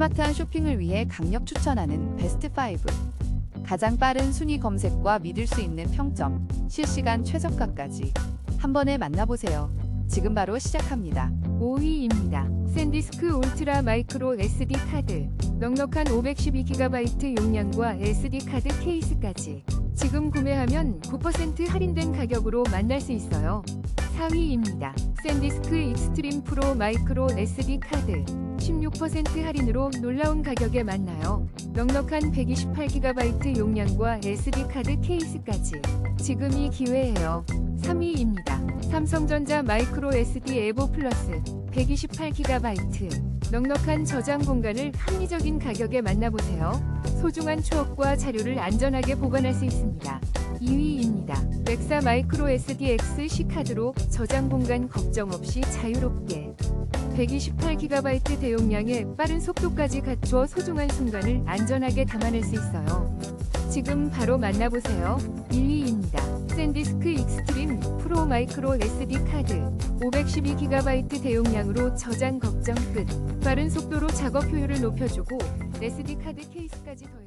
스마트한 쇼핑을 위해 강력 추천하는 베스트 5. 가장 빠른 순위 검색과 믿을 수 있는 평점, 실시간 최저가까지 한 번에 만나보세요. 지금 바로 시작합니다. 5위입니다. 샌디스크 울트라 마이크로 SD 카드. 넉넉한 512GB 용량과 SD 카드 케이스까지. 지금 구매하면 9% 할인된 가격으로 만날 수 있어요. 4위입니다. 샌디스크 익스트림 프로 마이크로 SD 카드. 16% 할인으로 놀라운 가격에 만나요. 넉넉한 128GB 용량과 SD 카드 케이스까지. 지금이 기회예요. 3위입니다. 삼성전자 마이크로 SD 에보 플러스 128GB 넉넉한 저장 공간을 합리적인 가격에 만나보세요. 소중한 추억과 자료를 안전하게 보관할 수 있습니다. 2위입니다. 렉사 마이크로 SDX C카드로 저장 공간 걱정 없이 자유롭게 128GB 대용량에 빠른 속도까지 갖추어 소중한 순간을 안전하게 담아낼 수 있어요. 지금 바로 만나보세요. 1위입니다. 샌디스크 익스트림 프로 마이크로 SD 카드 512GB 대용량으로 저장 걱정 끝. 빠른 속도로 작업 효율을 높여주고 SD 카드 케이스까지 더